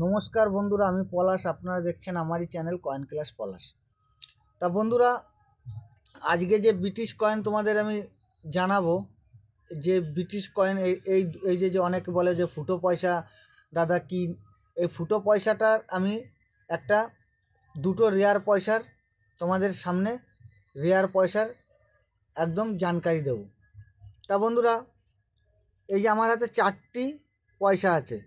নমস্কার বন্ধুরা, আমি পলাশ। আপনারা দেখছেন আমারই চ্যানেল কয়েন ক্লাস পলাশ। তা বন্ধুরা, আজকে যে ব্রিটিশ কয়েন তোমাদের আমি জানাব, যে ব্রিটিশ কয়েন এই এই যে যে অনেকে বলে যে ফুটো পয়সা, দাদা কি, এই ফুটো পয়সাটার আমি একটা দুটো রেয়ার পয়সার তোমাদের সামনে রেয়ার পয়সার একদম জানকারি দেব। তা বন্ধুরা, এই যে আমার হাতে চারটি পয়সা আছে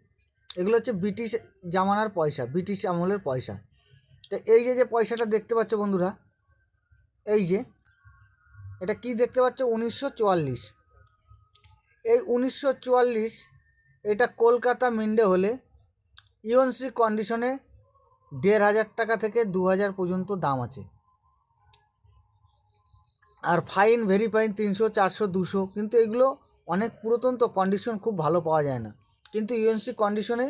এগুলো হচ্ছে ব্রিটিশ জামানার পয়সা, ব্রিটিশ আমলের পয়সা। তো এই যে যে পয়সাটা দেখতে পাচ্ছ বন্ধুরা, এই যে, এটা কি দেখতে পাচ্ছ? উনিশশো চুয়াল্লিশ। এই উনিশশো চুয়াল্লিশ, এটা কলকাতা মিন্ডে হলে ইউএনসি কন্ডিশনে দেড় হাজার টাকা থেকে দু হাজার পর্যন্ত দাম আছে। আর ফাইন, ভেরিফাইন তিনশো, চারশো, দুশো, কিন্তু এগুলো অনেক পুরাতন, তো কন্ডিশন খুব ভালো পাওয়া যায় না। কিন্তু ইউএনসি কন্ডিশনে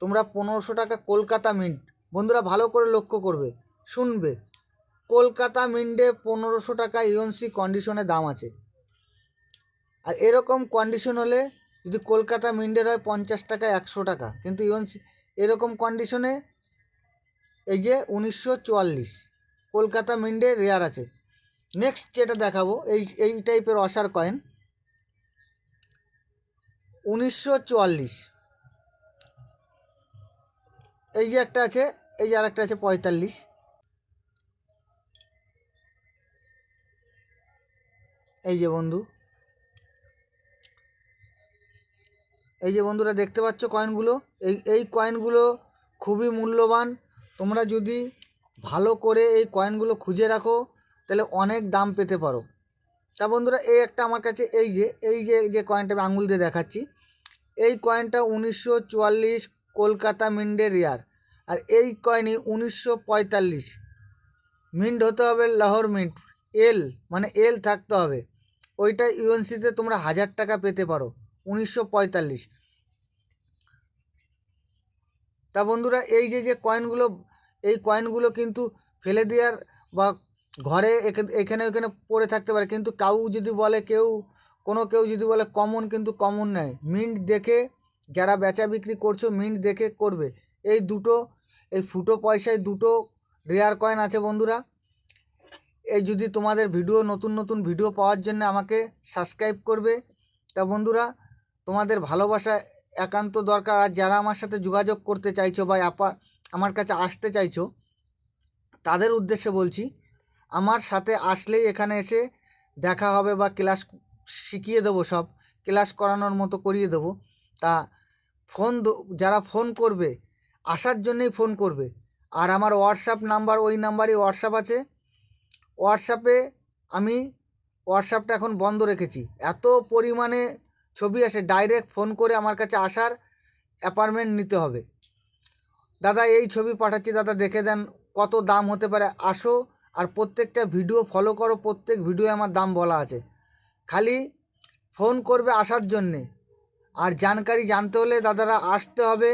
তোমরা পনেরোশো টাকা কলকাতা মিন্ট বন্ধুরা ভালো করে লক্ষ্য করবে, শুনবে। কলকাতা মিন্ডে পনেরোশো টাকা ইউএনসি কন্ডিশনে দাম আছে। আর এরকম কন্ডিশন হলে যদি কলকাতা মিন্ডের হয় পঞ্চাশ টাকা, একশো টাকা। কিন্তু ইউএনসি এরকম কন্ডিশনে এই যে উনিশশো চুয়াল্লিশ, কলকাতা মিন্ডে রেয়ার আছে। নেক্সট যেটা দেখাবো, এই এই টাইপের অসার কয়েন উনিশশো চুয়াল্লিশ। এই যে একটা আছে, এই যে আরেকটা আছে পঁয়তাল্লিশ। এই যে বন্ধু। এই যে বন্ধুরা দেখতে পাচ্ছ কয়েনগুলো, এই এই কয়েনগুলো খুবই মূল্যবান। তোমরা যদি ভালো করে এই কয়েনগুলো খুঁজে রাখো, তাহলে অনেক দাম পেতে পারো। তা বন্ধুরা, এই একটা আমার কাছে, এই যে এই যে যে কয়েনটা আমি আঙুল দিয়ে দেখাচ্ছি এই কয়েনটা উনিশশো চুয়াল্লিশ কলকাতা মিন্ডের রিয়ার আর এই কয়েনই উনিশশো পঁয়তাল্লিশ। মিন্ট হতে হবে লাহোর মিন্ট। এল মানে এল থাকতে হবে। ওইটা ইউএনসিতে তোমরা হাজার টাকা পেতে পারো, উনিশশো পঁয়তাল্লিশ। তা বন্ধুরা, এই যে যে কয়েনগুলো এই কয়েনগুলো কিন্তু ফেলে দেওয়ার বা ঘরে এখা- এখানে, ওখানে পড়ে থাকতে পারে। কিন্তু কাউ যদি বলে কেউ কোনো কেউ যদি বলে কমন কিন্তু কমন নেয়। মিন্ট দেখে যারা বেচা বিক্রি করছ, মিন্ট দেখে করবে। এই দুটো, এই ফুটো পয়সায় দুটো রেয়ার কয়েন আছে বন্ধুরা। এই যদি তোমাদের ভিডিও, নতুন নতুন ভিডিও পাওয়ার জন্য আমাকে সাবস্ক্রাইব করবে। তা বন্ধুরা, তোমাদের ভালোবাসা একান্ত দরকার। আর যারা আমার সাথে যোগাযোগ করতে চাইছো বা আপা, আমার কাছে আসতে চাইছো, তাদের উদ্দেশ্যে বলছি, আমার সাথে আসলেই এখানে এসে দেখা হবে বা ক্লাস শিখিয়ে দেবো সব, ক্লাস করানোর মতো করিয়ে দেবো। তা ফোন যারা ফোন করবে, আসার জন্যই ফোন করবে। আর আমার হোয়াটসঅ্যাপ নাম্বার, ওই নাম্বারই হোয়াটসঅ্যাপ আছে। হোয়াটসঅ্যাপে আমি হোয়াটসঅ্যাপটা এখন বন্ধ রেখেছি। এত পরিমাণে ছবি আসে, ডাইরেক্ট ফোন করে আমার কাছে আসার অ্যাপার্টমেন্ট নিতে হবে। দাদা, এই ছবি পাঠাচ্ছি, দাদা দেখে দেন কত দাম হতে পারে। আসো আর প্রত্যেকটা ভিডিও ফলো করো, প্রত্যেক ভিডিও আমার দাম বলা আছে। খালি ফোন করবে আসার জন্যে। আর জানকারি জানতে হলে দাদারা আসতে হবে।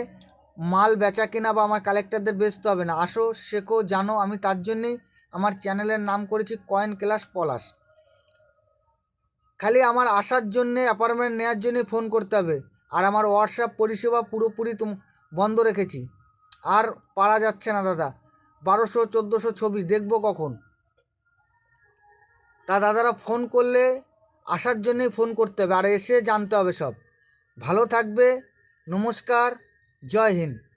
মাল বেচা কেনা বা আমার কালেক্টরদের বেচতে হবে না। আসো, শেখো, জানো, আমি তার জন্যেই আমার চ্যানেলের নাম করেছি কয়েন ক্লাস পলাশ খালি আমার আসার জন্যে অ্যাপার্টমেন্ট নেওয়ার জন্যে ফোন করতে হবে। আর আমার হোয়াটসঅ্যাপ পরিষেবা পুরোপুরি তুম, বন্ধ রেখেছি। আর পারা যাচ্ছে না দাদা। বারোশো, চোদ্দোশো ছবি, দেখব কখন? তা দাদারা ফোন করলে আসার জন্যই ফোন করতে হবে, আর এসে জানতে হবে সব। ভালো থাকবে, নমস্কার, জয় হিন্দ।